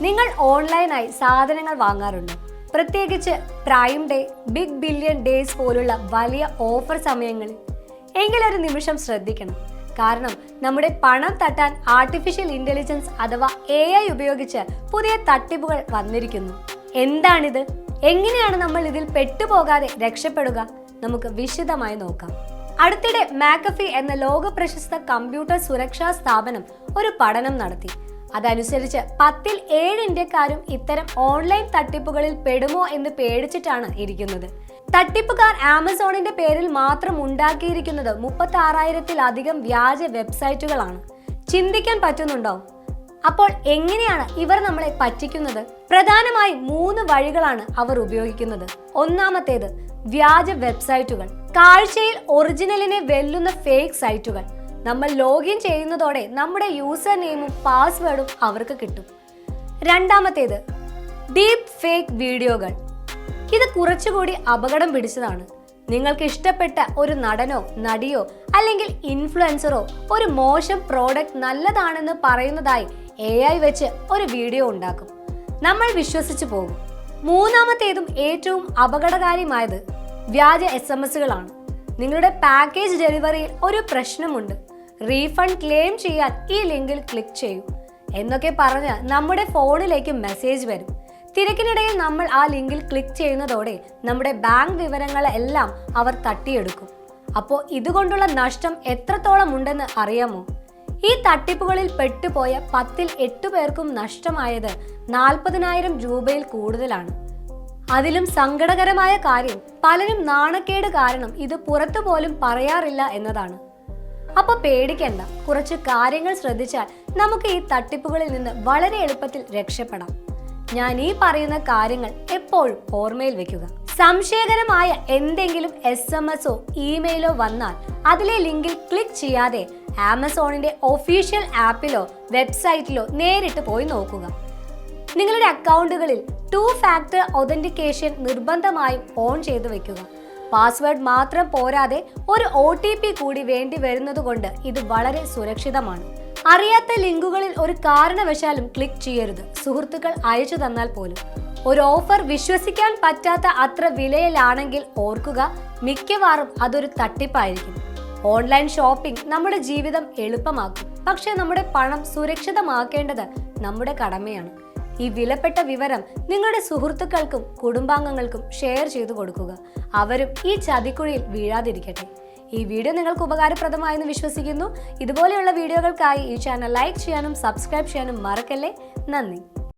നിങ്ങൾ ഓൺലൈനായി സാധനങ്ങൾ വാങ്ങാറുണ്ടോ? പ്രത്യേകിച്ച് Prime Day Big Billion Days പോലുള്ള വലിയ ഓഫർ സമയങ്ങളിൽ. എങ്കിലൊരു നിമിഷം ശ്രദ്ധിക്കണം. കാരണം നമ്മുടെ പണം തട്ടാൻ ആർട്ടിഫിഷ്യൽ ഇന്റലിജൻസ് അഥവാ എ ഐ ഉപയോഗിച്ച് പുതിയ തട്ടിപ്പുകൾ വന്നിരിക്കുന്നു. എന്താണിത്? എങ്ങനെയാണ് നമ്മൾ ഇതിൽ പെട്ടുപോകാതെ രക്ഷപ്പെടുക? നമുക്ക് വിശദമായി നോക്കാം. അടുത്തിടെ മാക്കഫി എന്ന ലോക പ്രശസ്ത കമ്പ്യൂട്ടർ സുരക്ഷാ സ്ഥാപനം ഒരു പഠനം നടത്തി. അതനുസരിച്ച് പത്തിൽ ഏഴ് ഇന്ത്യക്കാരും ഇത്തരം ഓൺലൈൻ തട്ടിപ്പുകളിൽ പെടുമോ എന്ന് പേടിച്ചിട്ടാണ് ഇരിക്കുന്നത്. തട്ടിപ്പുകാർ ആമസോണിന്റെ പേരിൽ മാത്രം ഉണ്ടാക്കിയിരിക്കുന്നത് മുപ്പത്തി ആറായിരത്തിലധികം വ്യാജ വെബ്സൈറ്റുകളാണ്. ചിന്തിക്കാൻ പറ്റുന്നുണ്ടോ? അപ്പോൾ എങ്ങനെയാണ് ഇവർ നമ്മളെ പറ്റിക്കുന്നത്? പ്രധാനമായി മൂന്ന് വഴികളാണ് അവർ ഉപയോഗിക്കുന്നത്. ഒന്നാമത്തേത് വ്യാജ വെബ്സൈറ്റുകൾ. കാഴ്ചയിൽ ഒറിജിനലിനെ വെല്ലുന്ന ഫേക്ക് സൈറ്റുകൾ. നമ്മൾ ലോഗിൻ ചെയ്യുന്നതോടെ നമ്മുടെ യൂസർ നെയിമും പാസ്വേഡും അവർക്ക് കിട്ടും. രണ്ടാമത്തേത് ഡീപ് ഫേക്ക് വീഡിയോകൾ. ഇത് കുറച്ചുകൂടി അപകടം പിടിച്ചതാണ്. നിങ്ങൾക്ക് ഇഷ്ടപ്പെട്ട ഒരു നടനോ നടിയോ അല്ലെങ്കിൽ ഇൻഫ്ലുവൻസറോ ഒരു മോശം പ്രോഡക്റ്റ് നല്ലതാണെന്ന് പറയുന്നതായി എ ഐ വെച്ച് ഒരു വീഡിയോ ഉണ്ടാക്കും. നമ്മൾ വിശ്വസിച്ച് പോകും. മൂന്നാമത്തേതും ഏറ്റവും അപകടകാരിയുമായത് വ്യാജ എസ് എം എസുകളാണ് നിങ്ങളുടെ പാക്കേജ് ഡെലിവറിയിൽ ഒരു പ്രശ്നമുണ്ട്. റീഫണ്ട് ക്ലെയിം ചെയ്യാൻ ഈ ലിങ്കിൽ ക്ലിക്ക് ചെയ്യൂ. എന്നൊക്കെ പറഞ്ഞ് നമ്മുടെ ഫോണിലേക്ക് മെസ്സേജ് വരും. തിരക്കിനിടയിൽ നമ്മൾ ആ ലിങ്കിൽ ക്ലിക്ക് ചെയ്യുന്നതോടെ നമ്മുടെ ബാങ്ക് വിവരങ്ങളെല്ലാം അവർ തട്ടിയെടുക്കും. അപ്പോൾ ഇതുകൊണ്ടുള്ള നഷ്ടം എത്രത്തോളം ഉണ്ടെന്ന് അറിയാമോ? ഈ തട്ടിപ്പുകളിൽ പെട്ടുപോയ പത്തിൽ എട്ട് പേർക്കും നഷ്ടമായത് നാൽപ്പതിനായിരം രൂപയിൽ കൂടുതലാണ്. അതിലും സങ്കടകരമായ കാര്യം പലരും നാണക്കേട് കാരണം ഇത് പുറത്തു പോലും പറയാറില്ല എന്നതാണ്. അപ്പൊ പേടിക്കണ്ട. കുറച്ച് കാര്യങ്ങൾ ശ്രദ്ധിച്ചാൽ നമുക്ക് ഈ തട്ടിപ്പുകളിൽ നിന്ന് വളരെ എളുപ്പത്തിൽ രക്ഷപ്പെടാം. ഞാൻ ഈ പറയുന്ന കാര്യങ്ങൾ എപ്പോഴും ഓർമ്മയിൽ വെക്കുക. സംശയകരമായ എന്തെങ്കിലും എസ് എം എസോ ഇമെയിലോ വന്നാൽ അതിലെ ലിങ്കിൽ ക്ലിക്ക് ചെയ്യാതെ ആമസോണിന്റെ ഒഫീഷ്യൽ ആപ്പിലോ വെബ്സൈറ്റിലോ നേരിട്ട് പോയി നോക്കുക. നിങ്ങളുടെ അക്കൗണ്ടുകളിൽ ടു ഫാക്ടർ ഒതന്റിക്കേഷൻ നിർബന്ധമായും ഓൺ ചെയ്തു വെക്കുക. പാസ്വേഡ് മാത്രം പോരാതെ ഒരു ഒ ടി പി കൂടി വേണ്ടി വരുന്നതുകൊണ്ട് ഇത് വളരെ സുരക്ഷിതമാണ്. അറിയാത്ത ലിങ്കുകളിൽ ഒരു കാരണവശാലും ക്ലിക്ക് ചെയ്യരുത്. സുഹൃത്തുക്കൾ അയച്ചു തന്നാൽ പോലും. ഒരു ഓഫർ വിശ്വസിക്കാൻ പറ്റാത്ത അത്ര വിലയിലാണെങ്കിൽ ഓർക്കുക മിക്കവാറും അതൊരു തട്ടിപ്പായിരിക്കും. ഓൺലൈൻ ഷോപ്പിംഗ് നമ്മുടെ ജീവിതം എളുപ്പമാക്കും. പക്ഷേ നമ്മുടെ പണം സുരക്ഷിതമാക്കേണ്ടത് നമ്മുടെ കടമയാണ്. ഈ വിലപ്പെട്ട വിവരം നിങ്ങളുടെ സുഹൃത്തുക്കൾക്കും കുടുംബാംഗങ്ങൾക്കും ഷെയർ ചെയ്തു കൊടുക്കുക. അവരും ഈ ചതിക്കുഴിയിൽ വീഴാതിരിക്കട്ടെ. ഈ വീഡിയോ നിങ്ങൾക്ക് ഉപകാരപ്രദമായെന്ന് വിശ്വസിക്കുന്നു. ഇതുപോലെയുള്ള വീഡിയോകൾക്കായി ഈ ചാനൽ ലൈക്ക് ചെയ്യാനും സബ്സ്ക്രൈബ് ചെയ്യാനും മറക്കല്ലേ? നന്ദി.